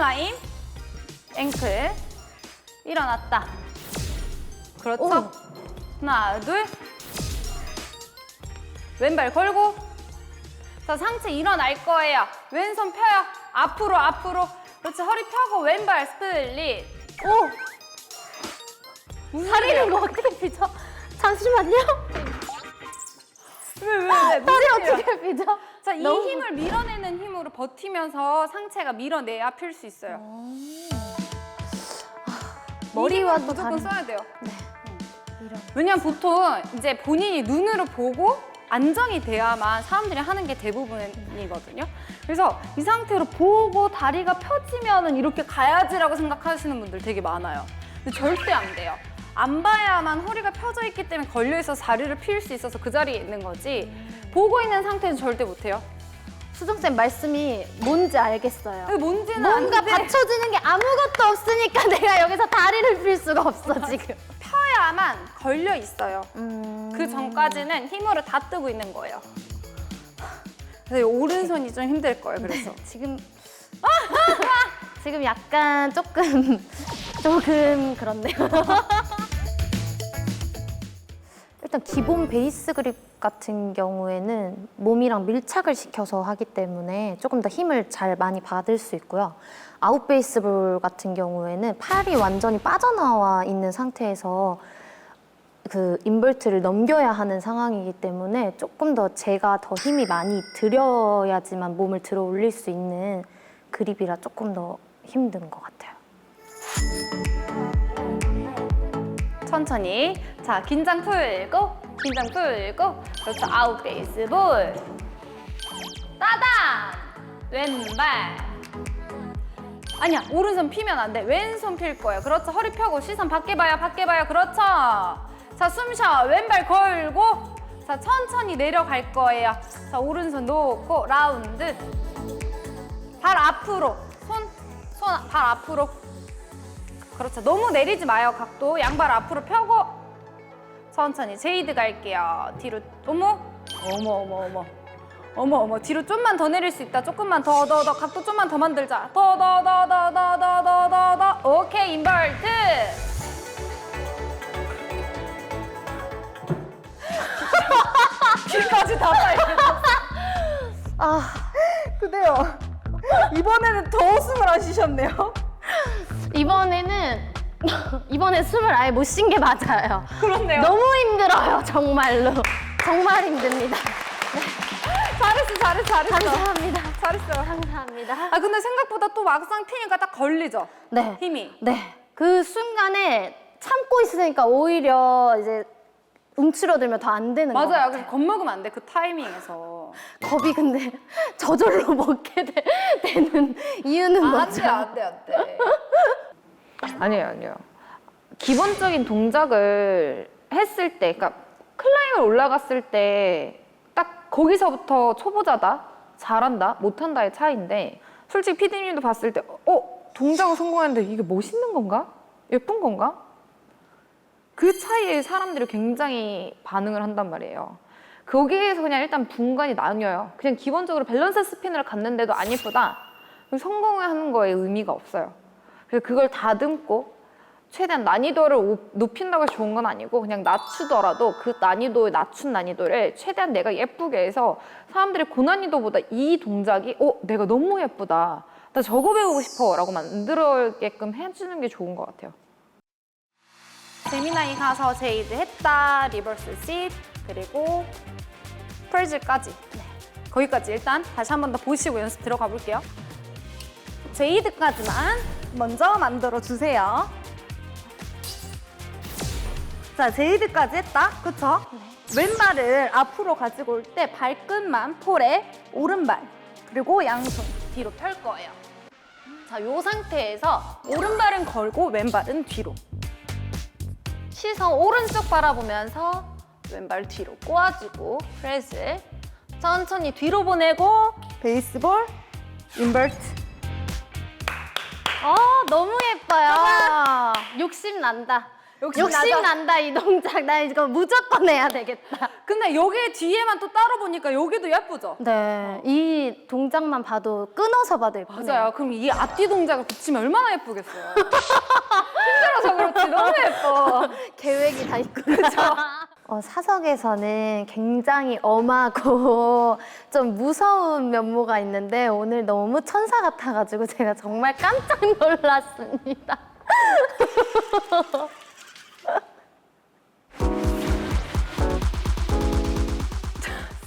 클라임, 앵클, 일어났다. 그렇죠? 오. 하나, 둘. 왼발 걸고. 자, 상체 일어날 거예요. 왼손 펴요. 앞으로, 앞으로. 그렇지, 허리 펴고 왼발 스플릿. 오! 다리는 일이야? 뭐 어떻게 삐져? 잠시만요. 왜, 왜, 왜? 다리? 어떻게 삐져? 자, 이 너무- 힘을 밀어내는 힘으로 버티면서 상체가 밀어내야 필수 있어요. 머리와 이 힘은 또 무조건 다른- 써야 돼요. 네. 이런. 왜냐면 보통 이제 본인이 눈으로 보고 안정이 돼야만 사람들이 하는 게 대부분이거든요. 그래서 이 상태로 보고 다리가 펴지면은 이렇게 가야지라고 생각하시는 분들 되게 많아요. 근데 절대 안 돼요. 안 봐야만 허리가 펴져 있기 때문에 걸려 있어서 다리를 필수 있어서 그 자리에 있는 거지. 보고 있는 상태는 절대 못 해요. 수정쌤 말씀이 뭔지 알겠어요. 그게 뭔지는 뭔가 아는데 받쳐주는 게 아무것도 없으니까 내가 여기서 다리를 필 수가 없어 지금. 펴야만 걸려 있어요. 음... 그 전까지는 힘으로 다 뜨고 있는 거예요. 그래서 이 오른손이 좀 힘들 거예요. 그래서 지금 지금 약간 조금 조금 그렇네요. 일단 기본 베이스 그립 같은 경우에는 몸이랑 밀착을 시켜서 하기 때문에 조금 더 힘을 잘 많이 받을 수 있고요. 아웃 베이스볼 같은 경우에는 팔이 완전히 빠져나와 있는 상태에서 그 인벌트를 넘겨야 하는 상황이기 때문에 조금 더 제가 더 힘이 많이 들여야지만 몸을 들어 올릴 수 있는 그립이라 조금 더 힘든 것 같아요. 천천히. 자, 긴장 풀고, 긴장 풀고. 그렇죠. 아웃 베이스 볼. 따당! 왼발. 아니야, 오른손 피면 안 돼. 왼손 필 거예요. 그렇죠. 허리 펴고 시선 밖에 봐요, 밖에 봐요. 그렇죠. 자, 숨 쉬어. 왼발 걸고. 자, 천천히 내려갈 거예요. 자, 오른손 놓고, 라운드. 발 앞으로. 손, 손, 발 앞으로. 그렇죠. 너무 내리지 마요, 각도. 양발 앞으로 펴고 천천히 제이드 갈게요. 뒤로 어머, 어머, 어머, 어머. 어머, 어머. 뒤로 좀만 더 내릴 수 있다. 조금만 더, 더, 더. 각도 좀만 더 만들자. 더, 더, 더, 더, 더, 더, 더, 더, 더. 오케이, 인벌트. 귀까지 다. 아 그래요. 이번에는 더 웃음을 안 쉬셨네요. 이번에는 이번에 숨을 아예 못 쉰 게 맞아요. 그렇네요. 너무 힘들어요, 정말로. 정말 힘듭니다. 잘했어, 잘했어, 잘했어. 감사합니다. 잘했어요. 감사합니다. 아 근데 생각보다 또 막상 튀니까 딱 걸리죠. 네. 힘이. 네. 그 순간에 참고 있으니까 오히려 이제 움츠러들면 더 안 되는 거 맞아요. 그래서 겁먹으면 안 돼. 그 타이밍에서. 겁이 근데 저절로 먹게 되, 는 이유는 안 뭐죠? 돼, 안 돼, 안 돼. 아니에요, 아니에요. 기본적인 동작을 했을 때, 그러니까 클라임을 올라갔을 때 딱 거기서부터 초보자다, 잘한다, 못한다의 차이인데 솔직히 피디님도 봤을 때 어? 동작을 성공했는데 이게 멋있는 건가? 예쁜 건가? 그 차이에 사람들이 굉장히 반응을 한단 말이에요. 거기에서 그냥 일단 분간이 나뉘어요. 그냥 기본적으로 밸런스 스핀을 갔는데도 안 예쁘다. 성공을 하는 거에 의미가 없어요. 그래서 그걸 다듬고 최대한 난이도를 오- 높인다고 해서 좋은 건 아니고 그냥 낮추더라도 그 난이도의 낮춘 난이도를 최대한 내가 예쁘게 해서 사람들이 고난이도보다 이 동작이 어 내가 너무 예쁘다 나 저거 배우고 싶어라고 만들게끔 해주는 게 좋은 것 같아요. 재미나이 가서 제이드 했다. 리버스 십. 그리고 프레즈까지. 네. 거기까지 일단 다시 한 번 더 보시고 연습 들어가 볼게요. 제이드까지만 먼저 만들어 주세요. 자, 제이드까지 했다. 그쵸? 왼발을 앞으로 가지고 올 때 발끝만 폴에 오른발 그리고 양손 뒤로 펼 거예요. 자, 요 상태에서 오른발은 걸고 왼발은 뒤로. 시선 오른쪽 바라보면서 왼발 뒤로 꼬아주고 프레스 천천히 뒤로 보내고 베이스볼 인버트 어, 너무 예뻐요. 욕심 난다. 욕심 욕심 나죠? 난다 이 동작. 나 이거 무조건 해야 되겠다. 근데 여기 뒤에만 또 따로 보니까 여기도 예쁘죠? 네, 이 동작만 봐도 끊어서 봐도 예쁘네요. 맞아요. 그럼 이 앞뒤 동작을 붙이면 얼마나 예쁘겠어요. 힘들어서 그렇지 너무 예뻐. 계획이 다 있고 그죠? 어, 사석에서는 굉장히 엄하고 좀 무서운 면모가 있는데 오늘 너무 천사 같아가지고 제가 정말 깜짝 놀랐습니다.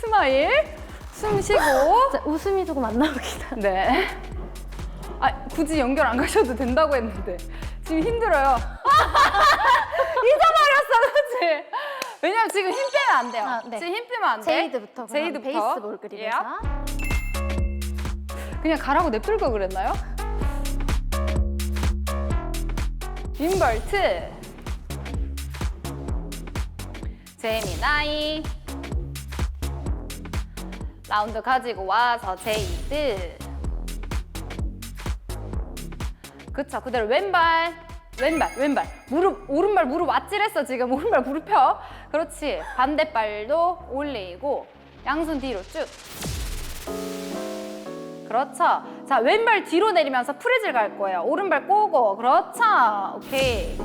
스마일. 숨 쉬고. 진짜 웃음이 조금 안 나오긴 하네. 네. 아, 굳이 연결 안 가셔도 된다고 했는데 지금 힘들어요. 잊어버렸어, 그렇지? 왜냐면 지금 힘 빼면 안 돼요. 아, 네. 지금 힘 빼면 안 돼. 제이드부터 그럼 제이드부터. 베이스볼 그리면서 예. 그냥 가라고 냅둘 걸 그랬나요? 인벌트. 재미나이. 라운드 가지고 와서 제이드. 그쵸 그대로 왼발 왼발 왼발. 무릎 오른발 무릎 아찔했어 지금. 오른발 무릎 펴. 그렇지. 반대발도 올리고 양손 뒤로 쭉. 그렇죠. 자 왼발 뒤로 내리면서 프리즐 갈 거예요. 오른발 꼬고. 그렇죠. 오케이.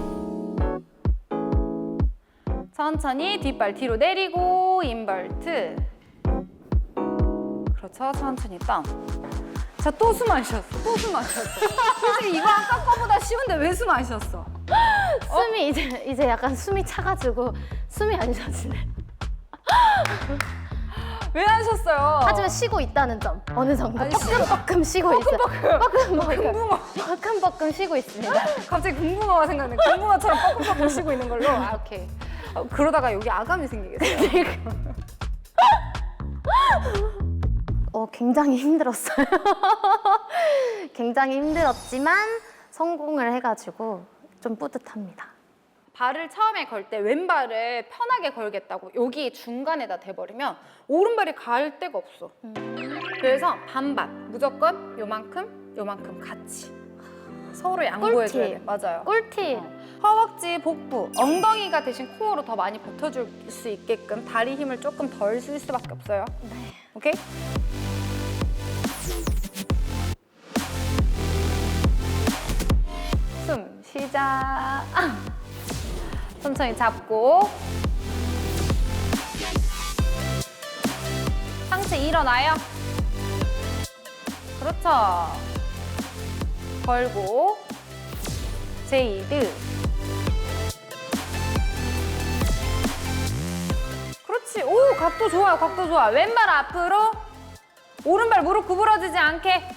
천천히 뒷발 뒤로 내리고 인벌트. 그렇죠. 천천히 다운 자 또 숨 안 쉬었어. 또 숨 안 쉬었어. 솔직히 이거 아까 거보다 쉬운데 왜 숨 안 쉬었어? 숨이 이제 이제 약간 숨이 차가지고 숨이 안 쉬어지네. 왜 안 쉬었어요? 하지만 쉬고 있다는 점 어느 정도. 아니, 쉬고- 뻐끔뻐끔 쉬고 있어요. 뻐끔뻐끔 금붕어. 뻐끔뻐끔 쉬고 있습니다. 갑자기 금붕어가 생각나네 금붕어처럼 뻐끔뻐끔 쉬고 있는 걸로? 아 오케이. 어, 그러다가 여기 아감이 생기겠어요 어, 굉장히 힘들었어요. 굉장히 힘들었지만 성공을 해가지고 좀 뿌듯합니다. 발을 처음에 걸 때 왼발을 편하게 걸겠다고 여기 중간에다 대버리면 오른발이 갈 데가 없어. 그래서 반반 무조건 요만큼 요만큼 같이 서로 양보해줘야 돼. 꿀팁. 맞아요. 꿀팁. 허벅지, 복부, 엉덩이가 대신 코어로 더 많이 버텨줄 수 있게끔 다리 힘을 조금 덜 쓸 수밖에 없어요. 네. 오케이? 숨 시작. 천천히 잡고 상체 일어나요. 그렇죠. 걸고 제이드. 그렇지. 오, 각도 좋아요. 각도 좋아. 왼발 앞으로. 오른발 무릎 구부러지지 않게.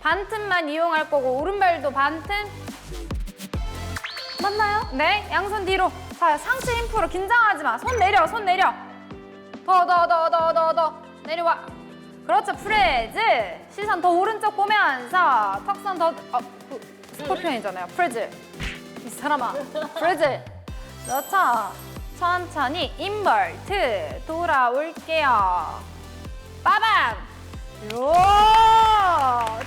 반틈만 이용할 거고 오른발도 반틈. 맞나요? 네. 양손 뒤로. 자, 상체 힘 풀어. 긴장하지 마. 손 내려. 손 내려. 더, 더, 더, 더, 더, 더. 내려와. 그렇죠. 프레즈. 시선 더 오른쪽 보면서 턱선 더. 어, 그, 스코피언이잖아요. 프레즈. 이 사람아. 프레즈. 그렇죠. 천천히 인벌트 돌아올게요. 빠밤. 요.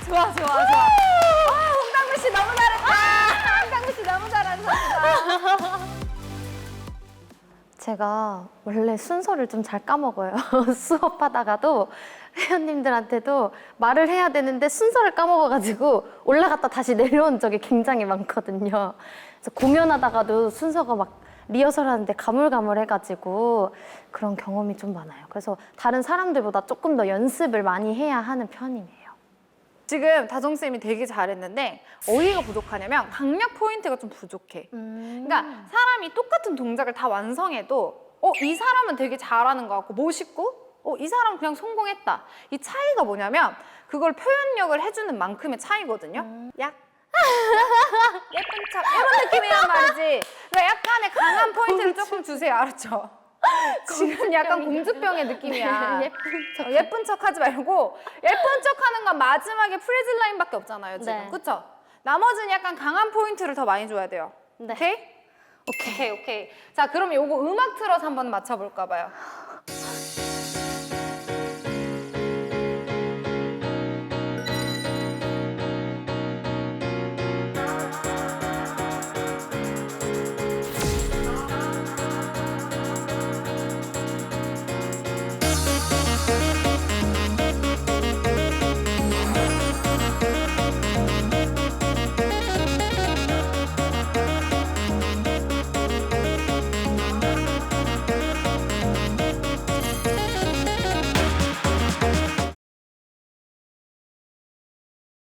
좋아 좋아 좋아. 아, 홍당무 씨 너무 잘했다. 씨 너무 잘하셨다. 제가 원래 순서를 좀 잘 까먹어요. 수업하다가도 회원님들한테도 말을 해야 되는데 순서를 까먹어가지고 올라갔다 다시 내려온 적이 굉장히 많거든요. 그래서 공연하다가도 순서가 막 리허설 하는데 가물가물해가지고 그런 경험이 좀 많아요. 그래서 다른 사람들보다 조금 더 연습을 많이 해야 하는 편이에요. 지금 다정 쌤이 되게 잘했는데 어디가 부족하냐면 강력 포인트가 좀 부족해. 그러니까 사람이 똑같은 동작을 다 완성해도 어, 이 사람은 되게 잘하는 것 같고 멋있고 어, 이 사람은 그냥 성공했다. 이 차이가 뭐냐면 그걸 표현력을 해주는 만큼의 차이거든요. 약 예쁜 척 이런 느낌이란 말이지. 그러니까 약간의 강한 포인트를 조금 주세요. 알았죠? 지금 약간 공주병의 느낌이야. 네, 예쁜 척. 어, 예쁜 척 하지 말고 예쁜 척 하는 건 마지막에 프레즈 라인밖에 없잖아요, 지금. 네. 그쵸? 나머지는 약간 강한 포인트를 더 많이 줘야 돼요. 네. 오케이? 오케이, 오케이. 자, 그럼 요거 음악 틀어서 한번 맞춰볼까 봐요.